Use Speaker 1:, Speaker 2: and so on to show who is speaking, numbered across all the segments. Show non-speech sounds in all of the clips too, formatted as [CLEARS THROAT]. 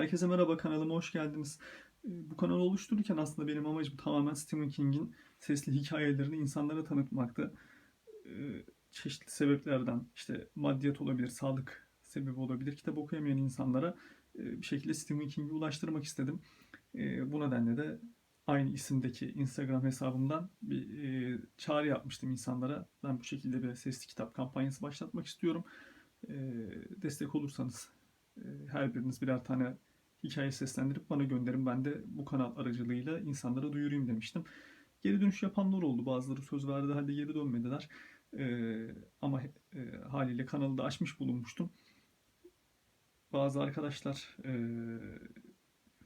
Speaker 1: Herkese merhaba kanalıma hoş geldiniz. Ee, Bu kanalı oluştururken aslında benim amacım tamamen Stephen King'in sesli hikayelerini insanlara tanıtmaktı. Ee, Çeşitli sebeplerden işte maddiyat olabilir, sağlık sebebi olabilir. Kitap okuyamayan insanlara e, bir şekilde Stephen King'i ulaştırmak istedim. Ee, Bu nedenle de aynı isimdeki Instagram hesabımdan bir e, çağrı yapmıştım insanlara. Ben bu şekilde bir sesli kitap kampanyası başlatmak istiyorum. Destek olursanız e, her biriniz birer tane hikaye seslendirip bana gönderin. Ben de bu kanal aracılığıyla insanlara duyurayım demiştim. Geri dönüş yapanlar oldu. Bazıları söz verdi halde geri dönmediler. Ee, ama e, haliyle kanalı da açmış bulunmuştum. Bazı arkadaşlar e,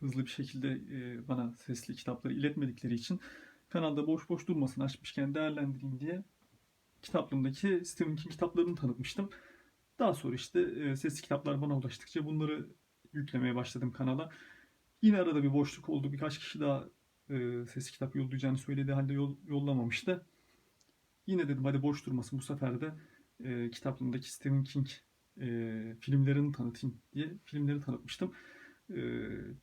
Speaker 1: hızlı bir şekilde e, bana sesli kitapları iletmedikleri için kanalda boş boş durmasın açmışken değerlendireyim diye kitaplığımdaki Stephen King kitaplarını tanıtmıştım. Daha sonra işte e, sesli kitaplar bana ulaştıkça bunları yüklemeye başladım kanala. Yine arada bir boşluk oldu. Birkaç kişi daha e, sesli kitap yollayacağını söyledi halde yol, yollamamıştı. Yine dedim hadi boş durmasın bu sefer de e, kitaplığımdaki Stephen King e, filmlerini tanıtayım diye filmleri tanıtmıştım. E,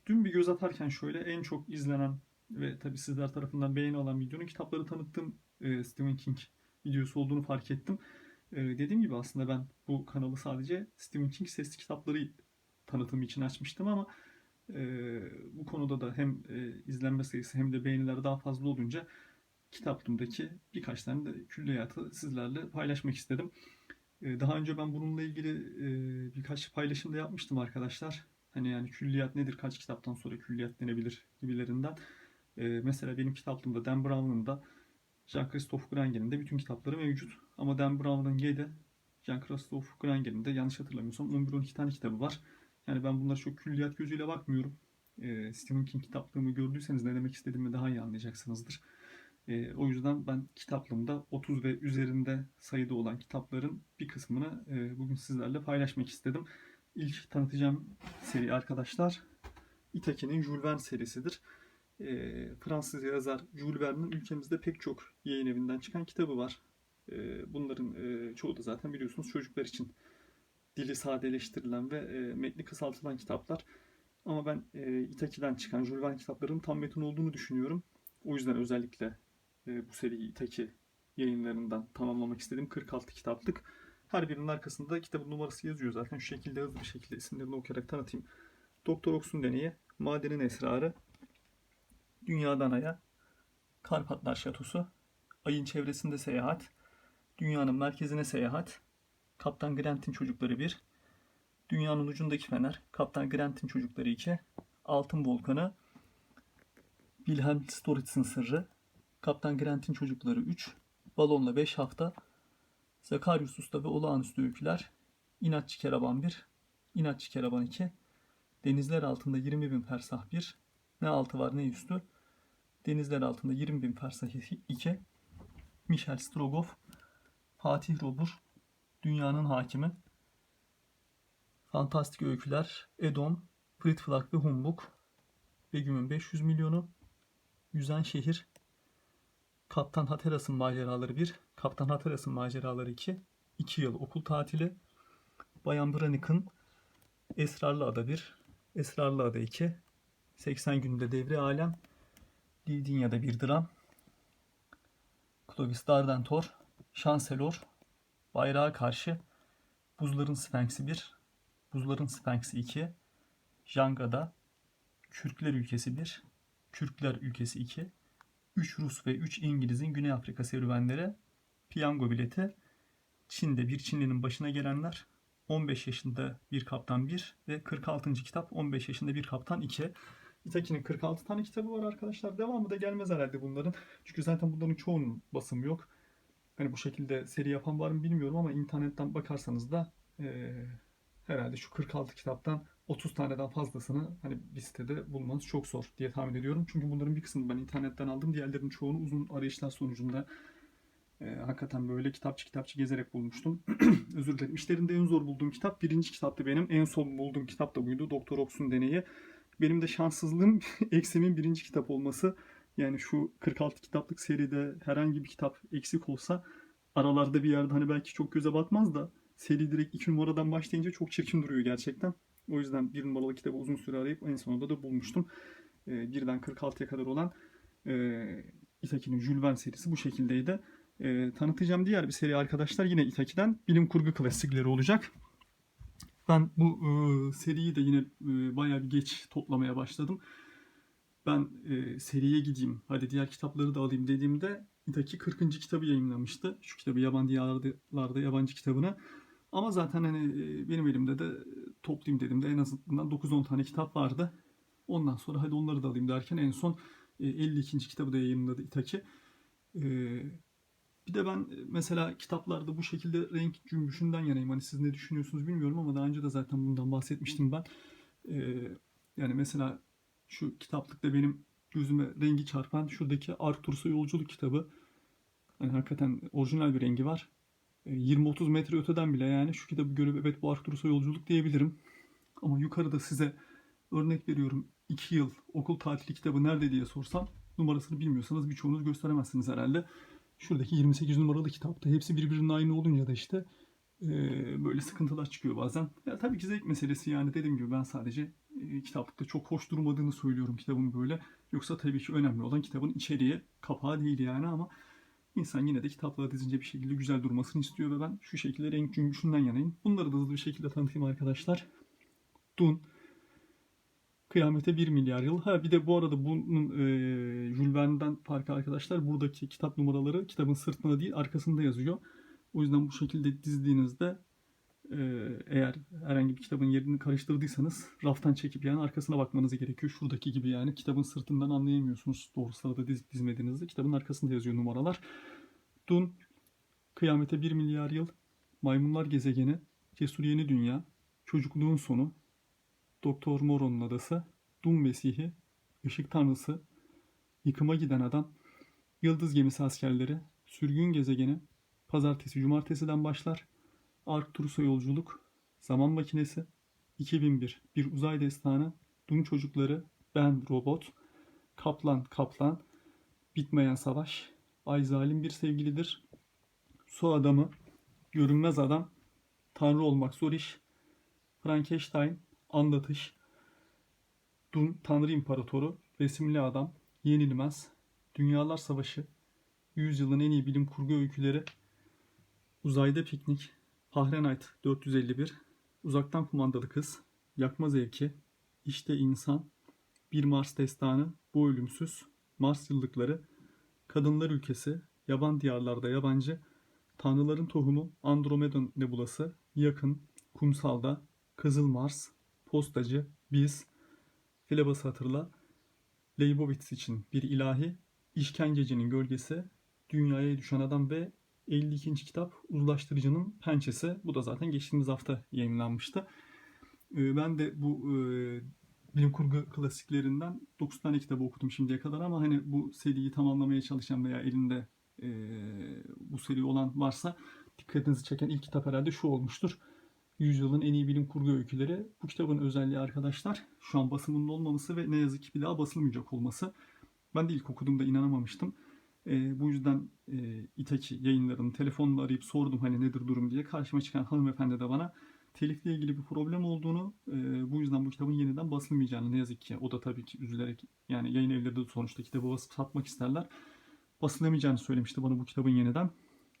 Speaker 1: dün bir göz atarken şöyle en çok izlenen ve tabii sizler tarafından beğeni alan videonun kitapları tanıttığım e, Stephen King videosu olduğunu fark ettim. E, dediğim gibi aslında ben bu kanalı sadece Stephen King sesli kitapları tanıtımı için açmıştım ama e, bu konuda da hem e, izlenme sayısı hem de beğeniler daha fazla olunca kitaplığımdaki birkaç tane de külliyatı sizlerle paylaşmak istedim. E, daha önce ben bununla ilgili e, birkaç paylaşım da yapmıştım arkadaşlar. Hani yani külliyat nedir, kaç kitaptan sonra külliyat denebilir gibilerinden. E, mesela benim kitaplığımda Dan Brown'un da Jean-Christophe Granger'in de bütün kitapları mevcut. Ama Dan Brown'un G'de Jean-Christophe Granger'in de yanlış hatırlamıyorsam 11-12 tane kitabı var. Yani ben bunlara çok külliyat gözüyle bakmıyorum. E, Stephen King kitaplığımı gördüyseniz ne demek istediğimi daha iyi anlayacaksınızdır. E, o yüzden ben kitaplığımda 30 ve üzerinde sayıda olan kitapların bir kısmını e, bugün sizlerle paylaşmak istedim. İlk tanıtacağım seri arkadaşlar Itaki'nin Jules Verne serisidir. E, Fransız yazar Jules Verne'in ülkemizde pek çok yayın evinden çıkan kitabı var. E, bunların e, çoğu da zaten biliyorsunuz çocuklar için dili sadeleştirilen ve e, metni kısaltılan kitaplar. Ama ben e, Itaki'den çıkan Jules Verne kitaplarının tam metin olduğunu düşünüyorum. O yüzden özellikle e, bu seriyi Itaki yayınlarından tamamlamak istedim. 46 kitaplık. Her birinin arkasında kitabın numarası yazıyor zaten. Şu şekilde hızlı bir şekilde isimlerini okuyarak tanıtayım. Doktor Ox'un deneyi, Madenin Esrarı, Dünyadan Ay'a, Karpatlar Şatosu, Ayın Çevresinde Seyahat, Dünyanın Merkezine Seyahat, Kaptan Grant'in Çocukları 1, Dünyanın Ucundaki Fener, Kaptan Grant'in Çocukları 2, Altın Volkanı, Wilhelm Storitz'in Sırrı, Kaptan Grant'in Çocukları 3, Balonla 5 Hafta, Zakarius Usta ve Olağanüstü Öyküler, İnatçı Keraban 1, İnatçı Keraban 2, Denizler Altında 20 bin fersah 1, Ne altı var ne üstü, Denizler Altında 20 bin fersah 2, Michel Strogoff, Fatih Robur, Dünyanın Hakimi, Fantastik Öyküler, Edom, Pritflak ve Humbug, Begüm'ün 500 milyonu, Yüzen Şehir, Kaptan Hatteras'ın maceraları 1, Kaptan Hatteras'ın maceraları 2, 2 yıl okul tatili, Bayan Branik'in Esrarlı Ada 1, Esrarlı Ada 2, 80 günde devre alem, Dildinya'da bir dram, Clovis Dardentor, Şanselor, Bayrağa Karşı, Buzların Sfenksi 1, Buzların Sfenksi 2, Jangada, Kürkler Ülkesi 1, Kürkler Ülkesi 2, 3 Rus ve 3 İngiliz'in Güney Afrika serüvenleri, piyango bileti, Çin'de bir Çinlinin başına gelenler, 15 yaşında bir kaptan 1 ve 46. kitap 15 yaşında bir kaptan 2. Itaki'nin 46 tane kitabı var arkadaşlar. Devamı da gelmez herhalde bunların. Çünkü zaten bunların çoğunun basımı yok. Hani bu şekilde seri yapan var mı bilmiyorum ama internetten bakarsanız da eee, herhalde şu 46 kitaptan 30 taneden fazlasını hani bir sitede bulmanız çok zor diye tahmin ediyorum. Çünkü bunların bir kısmını ben internetten aldım. Diğerlerinin çoğunu uzun arayışlar sonucunda e, hakikaten böyle kitapçı kitapçı gezerek bulmuştum. [CLEARS THROAT] Özür dilerim. İşlerinde en zor bulduğum kitap birinci kitaptı benim. En son bulduğum kitap da buydu. Doktor Ox'un deneyi. Benim de şanssızlığım [LAUGHS] Eksem'in birinci kitap olması. Yani şu 46 kitaplık seride herhangi bir kitap eksik olsa aralarda bir yerde hani belki çok göze batmaz da seri direkt 2 numaradan başlayınca çok çirkin duruyor gerçekten. O yüzden bir numaralı kitabı uzun süre arayıp en sonunda da bulmuştum. E, birden 46'ya kadar olan e, Itaki'nin Jules serisi bu şekildeydi. E, tanıtacağım diğer bir seri arkadaşlar yine Itaki'den bilim kurgu klasikleri olacak. Ben bu e, seriyi de yine e, bayağı bir geç toplamaya başladım. Ben e, seriye gideyim, hadi diğer kitapları da alayım dediğimde Itaki 40. kitabı yayınlamıştı. Şu kitabı yabancı diyarlarda yabancı kitabını. Ama zaten hani e, benim elimde de toplayayım dedim de en azından 9-10 tane kitap vardı. Ondan sonra hadi onları da alayım derken en son e, 52. kitabı da yayınladı Itaki. E, bir de ben e, mesela kitaplarda bu şekilde renk cümbüşünden yanayım. Hani siz ne düşünüyorsunuz bilmiyorum ama daha önce de zaten bundan bahsetmiştim ben. E, yani mesela şu kitaplıkta benim gözüme rengi çarpan şuradaki Arthur'sa Yolculuk kitabı. Yani hakikaten orijinal bir rengi var. E, 20-30 metre öteden bile yani şu kitabı görüp evet bu Arthur'sa Yolculuk diyebilirim. Ama yukarıda size örnek veriyorum 2 yıl okul tatili kitabı nerede diye sorsam numarasını bilmiyorsanız birçoğunuz gösteremezsiniz herhalde. Şuradaki 28 numaralı kitapta hepsi birbirinin aynı olunca da işte e, böyle sıkıntılar çıkıyor bazen. Ya tabii ki zevk meselesi yani dediğim gibi ben sadece kitaplıkta çok hoş durmadığını söylüyorum kitabın böyle. Yoksa tabii ki önemli olan kitabın içeriği, kapağı değil yani ama insan yine de kitaplara dizince bir şekilde güzel durmasını istiyor ve ben şu şekilde renk cümbüşünden yanayım. Bunları da hızlı bir şekilde tanıtayım arkadaşlar. Dun, Kıyamete 1 milyar yıl. Ha bir de bu arada bunun e, Jules Verne'den farkı arkadaşlar buradaki kitap numaraları kitabın sırtına değil arkasında yazıyor. O yüzden bu şekilde dizdiğinizde e, eğer herhangi bir kitabın yerini karıştırdıysanız raftan çekip yani arkasına bakmanız gerekiyor. Şuradaki gibi yani kitabın sırtından anlayamıyorsunuz doğru sırada diz, dizmediğinizde. Kitabın arkasında yazıyor numaralar. Dun, Kıyamete 1 milyar yıl, Maymunlar Gezegeni, Cesur Yeni Dünya, Çocukluğun Sonu, Doktor Moron'un Adası, Dum Mesihi, Işık Tanrısı, Yıkıma Giden Adam, Yıldız Gemisi Askerleri, Sürgün Gezegeni, Pazartesi Cumartesi'den başlar, Arcturus'a Yolculuk, Zaman Makinesi, 2001 Bir. Uzay Destanı, Dum Çocukları, Ben Robot, Kaplan Kaplan, Bitmeyen Savaş, Ay Zalim Bir Sevgilidir, Su Adamı, Görünmez Adam, Tanrı Olmak Zor İş, Frankenstein, Anlatış, Dun Tanrı İmparatoru, Resimli Adam, Yenilmez, Dünyalar Savaşı, Yüzyılın en iyi bilim kurgu öyküleri, Uzayda Piknik, Fahrenheit 451, Uzaktan Kumandalı Kız, Yakma Zevki, İşte İnsan, Bir Mars Destanı, Bu Ölümsüz, Mars Yıllıkları, Kadınlar Ülkesi, Yaban Diyarlarda Yabancı, Tanrıların Tohumu, Andromeda Nebulası, Yakın, Kumsalda, Kızıl Mars, Postacı, Biz, Filebas'ı hatırla, Leibovitz için bir ilahi, İşkencecinin gölgesi, Dünyaya düşen adam ve 52. kitap Uzlaştırıcının Pençesi. Bu da zaten geçtiğimiz hafta yayınlanmıştı. Ee, Ben de bu e, bilim kurgu klasiklerinden 9 tane kitabı okudum şimdiye kadar ama hani bu seriyi tamamlamaya çalışan veya elinde e, bu seri olan varsa dikkatinizi çeken ilk kitap herhalde şu olmuştur. Yüzyılın en iyi bilim kurgu öyküleri. Bu kitabın özelliği arkadaşlar şu an basımının olmaması ve ne yazık ki bir daha basılmayacak olması. Ben de ilk okuduğumda inanamamıştım. E, bu yüzden e, İtaki yayınlarını telefonla arayıp sordum hani nedir durum diye. Karşıma çıkan hanımefendi de bana telifle ilgili bir problem olduğunu, e, bu yüzden bu kitabın yeniden basılmayacağını ne yazık ki o da tabii ki üzülerek yani yayın evleri de sonuçta kitabı basıp satmak isterler. Basılamayacağını söylemişti bana bu kitabın yeniden.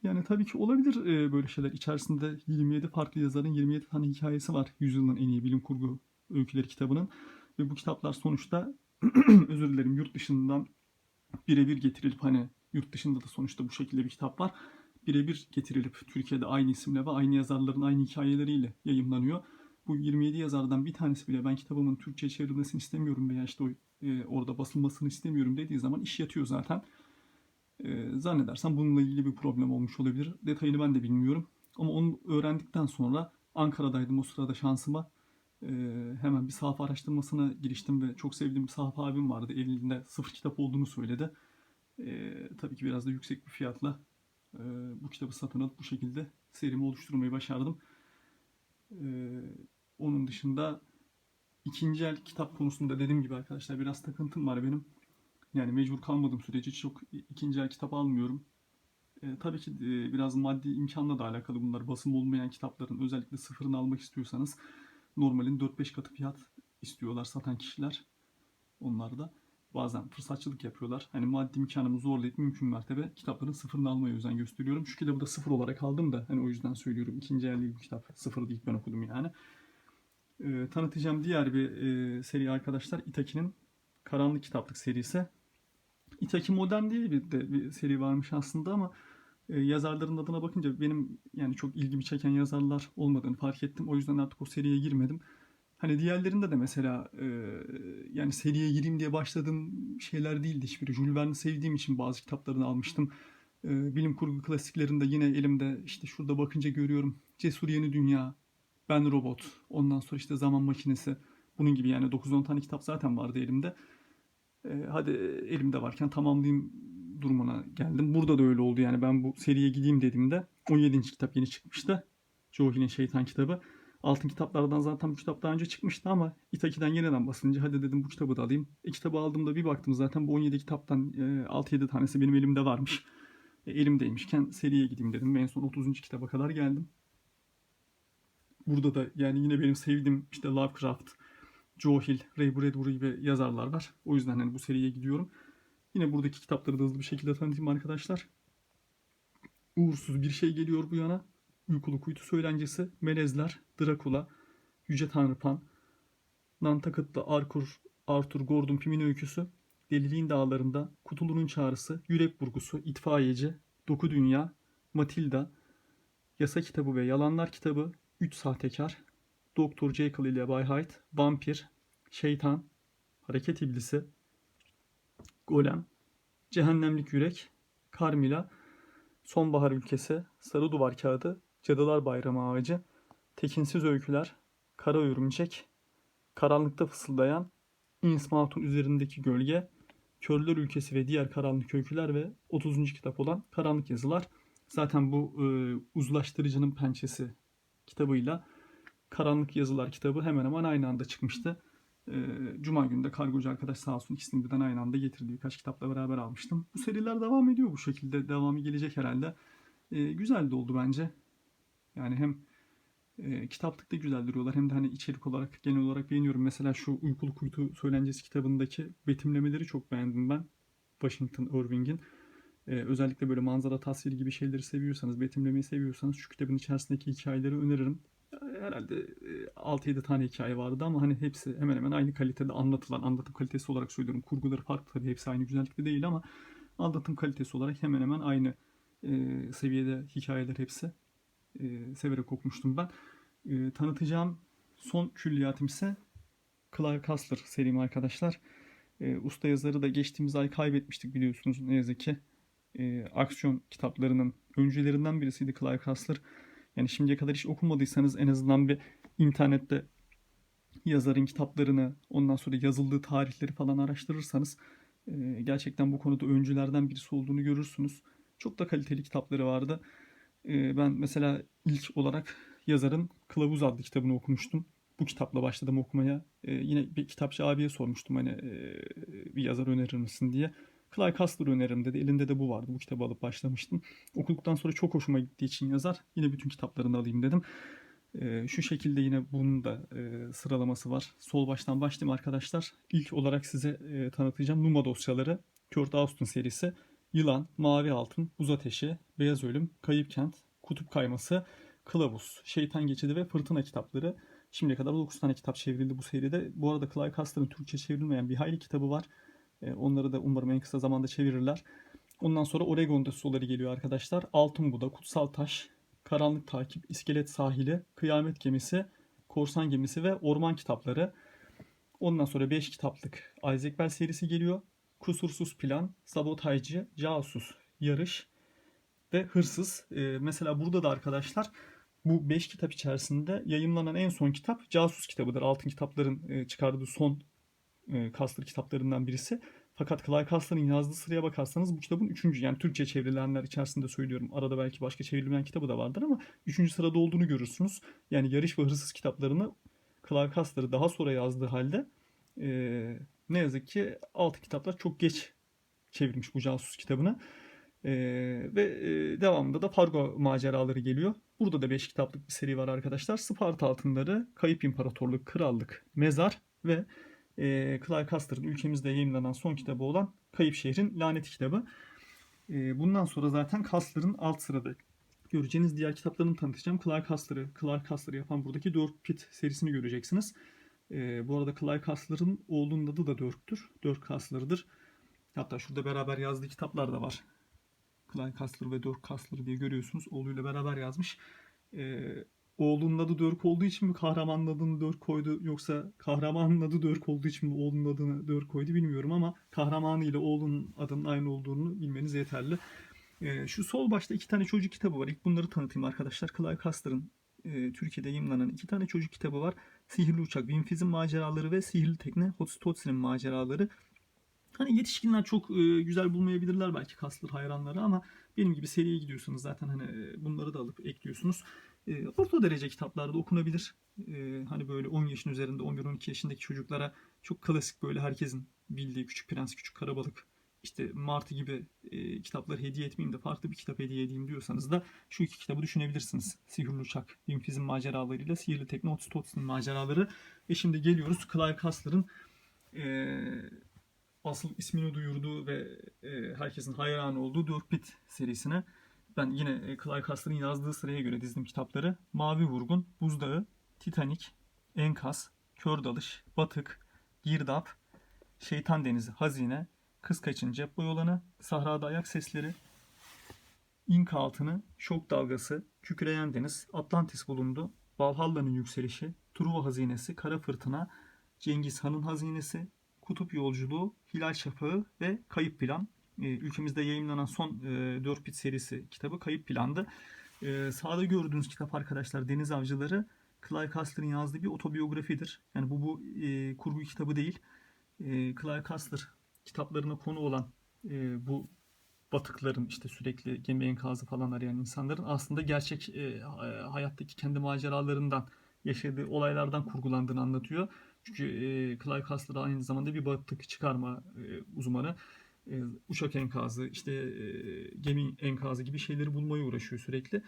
Speaker 1: Yani tabii ki olabilir e, böyle şeyler. İçerisinde 27 farklı yazarın 27 tane hikayesi var. Yüzyılın en iyi bilim kurgu öyküleri kitabının. Ve bu kitaplar sonuçta [CLEARS THROAT] özür dilerim yurt dışından birebir getirilip hani yurt dışında da sonuçta bu şekilde bir kitap var. Birebir getirilip Türkiye'de aynı isimle ve aynı yazarların aynı hikayeleriyle yayımlanıyor. Bu 27 yazardan bir tanesi bile ben kitabımın Türkçe çevrilmesini istemiyorum veya işte o, e, orada basılmasını istemiyorum dediği zaman iş yatıyor zaten. E, zannedersem bununla ilgili bir problem olmuş olabilir. Detayını ben de bilmiyorum. Ama onu öğrendikten sonra Ankara'daydım o sırada şansıma. E, hemen bir sahaf araştırmasına giriştim ve çok sevdiğim bir sahaf abim vardı. Elinde sıfır kitap olduğunu söyledi. E, tabii ki biraz da yüksek bir fiyatla e, bu kitabı satın alıp bu şekilde serimi oluşturmayı başardım. E, onun dışında ikinci el kitap konusunda dediğim gibi arkadaşlar biraz takıntım var benim. Yani mecbur kalmadığım sürece çok ikinci el kitap almıyorum. E, tabii ki e, biraz maddi imkanla da alakalı bunlar. Basım olmayan kitapların özellikle sıfırını almak istiyorsanız normalin 4-5 katı fiyat istiyorlar satan kişiler. Onlar da bazen fırsatçılık yapıyorlar. Hani maddi imkanımı zorlayıp mümkün mertebe kitapların sıfırını almaya özen gösteriyorum. Şu kitabı da sıfır olarak aldım da hani o yüzden söylüyorum. İkinci el değil bu kitap. Sıfır ilk ben okudum yani. Ee, tanıtacağım diğer bir e, seri arkadaşlar Itaki'nin Karanlık Kitaplık serisi. Itaki Modern diye bir de bir seri varmış aslında ama e, yazarların adına bakınca benim yani çok ilgimi çeken yazarlar olmadığını fark ettim. O yüzden artık o seriye girmedim. Hani diğerlerinde de mesela e, yani seriye gireyim diye başladığım şeyler değildi hiçbiri. Jules Verne'i sevdiğim için bazı kitaplarını almıştım. E, bilim kurgu klasiklerinde yine elimde işte şurada bakınca görüyorum. Cesur Yeni Dünya, Ben Robot, ondan sonra işte Zaman Makinesi. Bunun gibi yani 9-10 tane kitap zaten vardı elimde. E, hadi elimde varken tamamlayayım durumuna geldim. Burada da öyle oldu yani ben bu seriye gideyim dediğimde 17. kitap yeni çıkmıştı. Joe Hill'in Şeytan kitabı. Altın kitaplardan zaten bu kitap daha önce çıkmıştı ama Itaki'den yeniden basınca hadi dedim bu kitabı da alayım. E, kitabı aldığımda bir baktım zaten bu 17 kitaptan e, 6-7 tanesi benim elimde varmış. E, elimdeymişken seriye gideyim dedim en son 30. kitaba kadar geldim. Burada da yani yine benim sevdiğim işte Lovecraft, Joe Hill, Ray Bradbury gibi yazarlar var. O yüzden hani bu seriye gidiyorum. Yine buradaki kitapları da hızlı bir şekilde tanıtayım arkadaşlar. Uğursuz bir şey geliyor bu yana. Uykulu Kuytu Söylencesi, Melezler, Drakula, Yüce Tanrı Pan, Nantakıt'ta Arthur, Arthur Gordon Pym'in öyküsü, Deliliğin Dağlarında, Kutulu'nun Çağrısı, Yürek Burgusu, İtfaiyeci, Doku Dünya, Matilda, Yasa Kitabı ve Yalanlar Kitabı, Üç Sahtekar, Doktor Jekyll ile Bay Hyde, Vampir, Şeytan, Hareket İblisi, Golem, Cehennemlik Yürek, Carmilla, Sonbahar Ülkesi, Sarı Duvar Kağıdı, Cadılar Bayramı Ağacı, Tekinsiz Öyküler, Kara Örümcek, Karanlıkta Fısıldayan, İnsmaut'un üzerindeki gölge, Körler Ülkesi ve diğer karanlık öyküler ve 30. kitap olan Karanlık Yazılar. Zaten bu e, uzlaştırıcının pençesi kitabıyla Karanlık Yazılar kitabı hemen hemen aynı anda çıkmıştı. E, Cuma günü de kargocu arkadaş sağ olsun ikisini birden aynı anda getirdi. Birkaç kitapla beraber almıştım. Bu seriler devam ediyor bu şekilde. Devamı gelecek herhalde. E, güzel de oldu bence. Yani hem e, kitaplıkta güzel duruyorlar hem de hani içerik olarak genel olarak beğeniyorum. Mesela şu Uykulu Kuytu Söylencesi kitabındaki betimlemeleri çok beğendim ben. Washington Irving'in. E, özellikle böyle manzara tasviri gibi şeyleri seviyorsanız, betimlemeyi seviyorsanız şu kitabın içerisindeki hikayeleri öneririm. Herhalde e, 6-7 tane hikaye vardı ama hani hepsi hemen hemen aynı kalitede anlatılan, anlatım kalitesi olarak söylüyorum. Kurguları farklı tabii hepsi aynı güzellikte değil ama anlatım kalitesi olarak hemen hemen aynı e, seviyede hikayeler hepsi. E, severek okumuştum ben. E, tanıtacağım son külliyatım ise Clive Cussler serim arkadaşlar. E, usta yazarı da geçtiğimiz ay kaybetmiştik biliyorsunuz ne yazık ki. E, aksiyon kitaplarının öncülerinden birisiydi Clive Cussler. Yani şimdiye kadar hiç okumadıysanız en azından bir internette yazarın kitaplarını ondan sonra yazıldığı tarihleri falan araştırırsanız e, gerçekten bu konuda öncülerden birisi olduğunu görürsünüz. Çok da kaliteli kitapları vardı. E, ben mesela ilk olarak yazarın Kılavuz adlı kitabını okumuştum. Bu kitapla başladım okumaya. E, yine bir kitapçı abiye sormuştum hani bir yazar önerir misin diye. Clive Cussler öneririm dedi. Elinde de bu vardı. Bu kitabı alıp başlamıştım. Okuduktan sonra çok hoşuma gittiği için yazar. Yine bütün kitaplarını alayım dedim. E, şu şekilde yine bunun da e, sıralaması var. Sol baştan başlayayım arkadaşlar. İlk olarak size e, tanıtacağım Numa dosyaları. Kurt Austin serisi. Yılan, Mavi Altın, Buz Ateşi, Beyaz Ölüm, Kayıp Kent, Kutup Kayması, Kılavuz, Şeytan Geçidi ve Fırtına kitapları. Şimdiye kadar 9 tane kitap çevrildi bu seride. Bu arada Clive Cussler'ın Türkçe çevrilmeyen bir hayli kitabı var. E, onları da umarım en kısa zamanda çevirirler. Ondan sonra Oregon Dosyaları geliyor arkadaşlar. Altın Buda, Kutsal Taş, Karanlık Takip, İskelet Sahili, Kıyamet Gemisi, Korsan Gemisi ve Orman kitapları. Ondan sonra 5 kitaplık Isaac Bell serisi geliyor. Kusursuz Plan, Sabotajcı, Casus, Yarış ve Hırsız. Ee, mesela burada da arkadaşlar bu 5 kitap içerisinde yayınlanan en son kitap Casus kitabıdır. Altın kitapların e, çıkardığı son e, Custer kitaplarından birisi. Fakat Clive Cussler'ın yazdığı sıraya bakarsanız bu kitabın 3. yani Türkçe çevrilenler içerisinde söylüyorum. Arada belki başka çevrilmeyen kitabı da vardır ama 3. sırada olduğunu görürsünüz. Yani Yarış ve Hırsız kitaplarını Clive Cussler'ı daha sonra yazdığı halde e, ne yazık ki altı kitaplar çok geç çevirmiş bu casus kitabını. E, ve e, devamında da Fargo maceraları geliyor. Burada da 5 kitaplık bir seri var arkadaşlar. Sparta Altınları, Kayıp İmparatorluk, Krallık, Mezar ve e, Clive Custer'ın ülkemizde yayınlanan son kitabı olan Kayıp Şehrin Laneti kitabı. E, bundan sonra zaten Custer'ın alt sırada göreceğiniz diğer kitaplarını tanıtacağım. Clive Custer'ı, Clive Custer'ı yapan buradaki Dirk Pitt serisini göreceksiniz. E, bu arada Clive Custer'ın oğlunun adı da Dirk'tür. Dirk Custer'dır. Hatta şurada beraber yazdığı kitaplar da var. Clive Custer ve Dirk Custer diye görüyorsunuz. Oğluyla beraber yazmış. Ee, oğlunun adı Dirk olduğu için mi kahramanın adını Dirk koydu yoksa kahramanın adı Dirk olduğu için mi oğlunun adını Dirk koydu bilmiyorum ama kahramanı ile oğlunun adının aynı olduğunu bilmeniz yeterli. Ee, şu sol başta iki tane çocuk kitabı var. İlk bunları tanıtayım arkadaşlar. Clive Custer'ın e, Türkiye'de yayınlanan iki tane çocuk kitabı var. Sihirli Uçak, Winfiz'in maceraları ve Sihirli Tekne, Hotstotsi'nin maceraları. Hani yetişkinler çok e, güzel bulmayabilirler belki Kaslar hayranları ama benim gibi seriye gidiyorsanız zaten hani e, bunları da alıp ekliyorsunuz. E, orta derece kitaplarda okunabilir. E, hani böyle 10 yaşın üzerinde 11-12 yaşındaki çocuklara çok klasik böyle herkesin bildiği Küçük Prens, Küçük Karabalık, işte Martı gibi e, kitapları hediye etmeyeyim de farklı bir kitap hediye edeyim diyorsanız da şu iki kitabı düşünebilirsiniz. Sihirli Uçak, Winfiz'in maceralarıyla Sihirli Tekne, Otis maceraları. Ve şimdi geliyoruz Clive Cussler'ın e, asıl ismini duyurduğu ve e, herkesin hayranı olduğu Dirk Pitt serisine. Ben yine Clive Cussler'ın yazdığı sıraya göre dizdim kitapları. Mavi Vurgun, Buzdağı, Titanic, Enkaz, Kör Dalış, Batık, Girdap, Şeytan Denizi, Hazine, Kız Kaçın Cep Boyolanı, Sahrada Ayak Sesleri, İnka Altını, Şok Dalgası, Kükreyen Deniz, Atlantis bulundu, Valhalla'nın Yükselişi, Truva Hazinesi, Kara Fırtına, Cengiz Han'ın Hazinesi, Kutup Yolculuğu, Hilal Şafağı ve Kayıp Plan. E, ülkemizde yayınlanan son e, 4 bit serisi kitabı Kayıp Plan'dı. E, sağda gördüğünüz kitap arkadaşlar Deniz Avcıları Clive Cussler'ın yazdığı bir otobiyografidir. Yani bu bu e, kurgu kitabı değil. E, Clive Cussler kitaplarına konu olan e, bu batıkların işte sürekli gemi enkazı falan arayan insanların aslında gerçek e, hayattaki kendi maceralarından yaşadığı olaylardan kurgulandığını anlatıyor. Çünkü e, Clive Cussler aynı zamanda bir batık çıkarma e, uzmanı. E, uçak enkazı, işte e, gemi enkazı gibi şeyleri bulmaya uğraşıyor sürekli.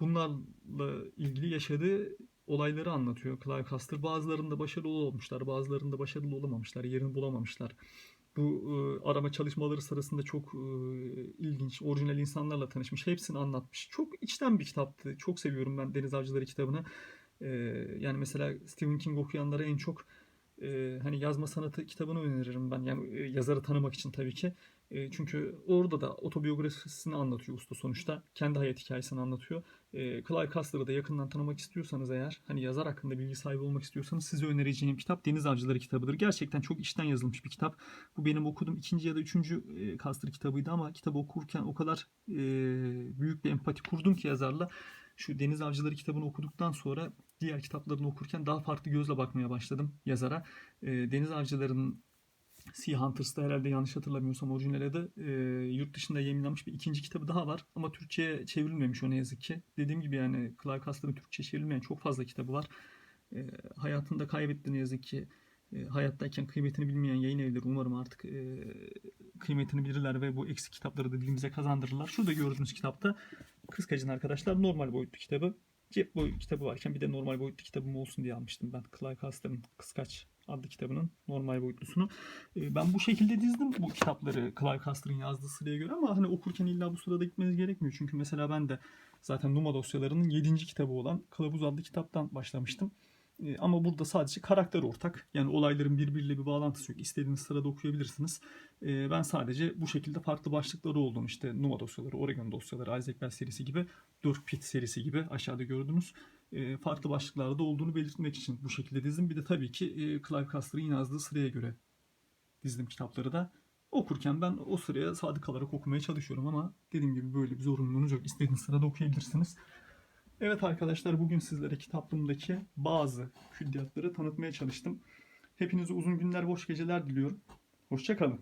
Speaker 1: Bunlarla ilgili yaşadığı olayları anlatıyor Clive Cussler. Bazılarında başarılı olmuşlar, bazılarında başarılı olamamışlar, yerini bulamamışlar. Bu e, arama çalışmaları sırasında çok ilginç, orijinal insanlarla tanışmış. Hepsini anlatmış. Çok içten bir kitaptı. Çok seviyorum ben Deniz Avcıları kitabını. Yani mesela Stephen King okuyanlara en çok e, hani yazma sanatı kitabını öneririm ben. Yani e, yazarı tanımak için tabii ki. E, çünkü orada da otobiyografisini anlatıyor usta sonuçta. Kendi hayat hikayesini anlatıyor. E, Clive Cussler'ı da yakından tanımak istiyorsanız eğer, hani yazar hakkında bilgi sahibi olmak istiyorsanız size önereceğim kitap Deniz Avcıları kitabıdır. Gerçekten çok içten yazılmış bir kitap. Bu benim okuduğum ikinci ya da üçüncü e, Custer kitabıydı ama kitabı okurken o kadar e, büyük bir empati kurdum ki yazarla. Şu Deniz Avcıları kitabını okuduktan sonra diğer kitaplarını okurken daha farklı gözle bakmaya başladım yazara. E, Deniz Avcıları'nın Sea Hunters'ta herhalde yanlış hatırlamıyorsam orijinal adı e, yurt dışında yayınlanmış bir ikinci kitabı daha var ama Türkçe'ye çevrilmemiş o ne yazık ki. Dediğim gibi yani Clive Cussler'ın Türkçe'ye çevrilmeyen çok fazla kitabı var. E, hayatında kaybetti ne yazık ki. E, hayattayken kıymetini bilmeyen yayın evleri umarım artık e, kıymetini bilirler ve bu eksik kitapları da dilimize kazandırırlar. Şurada gördüğünüz kitapta Kıskacın arkadaşlar normal boyutlu kitabı. Cep boyu kitabı varken bir de normal boyutlu kitabım olsun diye almıştım ben. Clive Cussler'ın Kıskaç adlı kitabının normal boyutlusunu. Ee, Ben bu şekilde dizdim bu kitapları Clive Cussler'ın yazdığı sıraya göre ama hani okurken illa bu sırada gitmeniz gerekmiyor. Çünkü mesela ben de zaten Numa dosyalarının 7. kitabı olan Kılavuz adlı kitaptan başlamıştım. Ee, Ama burada sadece karakter ortak. Yani olayların birbiriyle bir bağlantısı yok. İstediğiniz sırada okuyabilirsiniz. Ee, Ben sadece bu şekilde farklı başlıkları oldum. İşte Numa dosyaları, Oregon dosyaları, Isaac Bell serisi gibi, Dirk Pitt serisi gibi aşağıda gördünüz. E, farklı başlıklarda olduğunu belirtmek için bu şekilde dizdim. Bir de tabii ki e, Clive Cussler'ın yazdığı sıraya göre dizdim kitapları da. Okurken ben o sıraya sadık kalarak okumaya çalışıyorum ama dediğim gibi böyle bir zorunluluğunuz yok. İstediğiniz sırada okuyabilirsiniz. Evet arkadaşlar bugün sizlere kitaplığımdaki bazı külliyatları tanıtmaya çalıştım. Hepinize uzun günler, boş geceler diliyorum. Hoşçakalın.